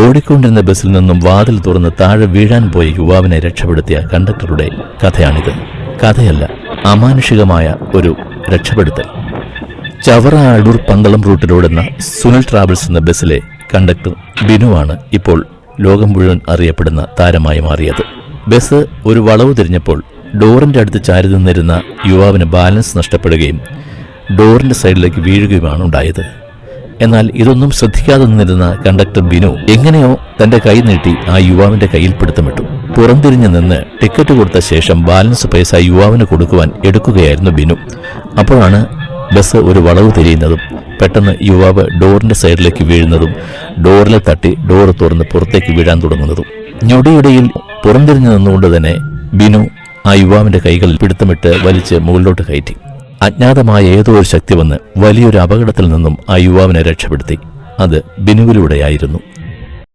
ഓടിക്കൊണ്ടിരുന്ന ബസ്സിൽ നിന്നും വാതിൽ തുറന്ന് താഴെ വീഴാൻ പോയ യുവാവിനെ രക്ഷപ്പെടുത്തിയ കണ്ടക്ടറുടെ കഥയാണിത്. കഥയല്ല അമാനുഷികമായ ഒരു രക്ഷപ്പെടുത്തൽ. ചവറ അടൂർ പന്തളം റൂട്ടിലോടുന്ന സുനിൽ ട്രാവൽസ് എന്ന ബസ്സിലെ കണ്ടക്ടർ ബിനുവാണ് ഇപ്പോൾ ലോകം മുഴുവൻ അറിയപ്പെടുന്ന താരമായി മാറിയത്. ബസ് ഒരു വളവ് തിരിഞ്ഞപ്പോൾ ഡോറിന്റെ അടുത്ത് ചാരി നിന്നിരുന്ന യുവാവിന് ബാലൻസ് നഷ്ടപ്പെടുകയും ഡോറിന്റെ സൈഡിലേക്ക് വീഴുകയുമാണ് ഉണ്ടായത്. എന്നാൽ ഇതൊന്നും ശ്രദ്ധിക്കാതെ നിന്നിരുന്ന കണ്ടക്ടർ ബിനു എങ്ങനെയോ തന്റെ കൈ നീട്ടി ആ യുവാവിന്റെ കയ്യിൽ പിടുത്തമിട്ടു. പുറംതിരിഞ്ഞു നിന്ന് ടിക്കറ്റ് കൊടുത്ത ശേഷം ബാലൻസ് പൈസ യുവാവിന് കൊടുക്കുവാൻ എടുക്കുകയായിരുന്നു ബിനു. അപ്പോഴാണ് ബസ് ഒരു വളവ് തിരിയുന്നതും പെട്ടെന്ന് യുവാവ് ഡോറിന്റെ സൈഡിലേക്ക് വീഴുന്നതും ഡോറിലെ തട്ടി ഡോർ തുറന്ന് പുറത്തേക്ക് വീഴാൻ തുടങ്ങുന്നതും. ഞൊടിയിടയിൽ പുറംതിരിഞ്ഞു നിന്നുകൊണ്ട് തന്നെ ബിനു ആ യുവാവിന്റെ കൈകളിൽ പിടുത്തമിട്ട് വലിച്ച് മുകളിലോട്ട് കയറ്റി. അജ്ഞാതമായ ഏതോ ഒരു ശക്തി വന്ന് വലിയൊരു അപകടത്തിൽ നിന്നും ആ യുവാവിനെ രക്ഷപ്പെടുത്തി. അത് ബിനുവിലൂടെയായിരുന്നു.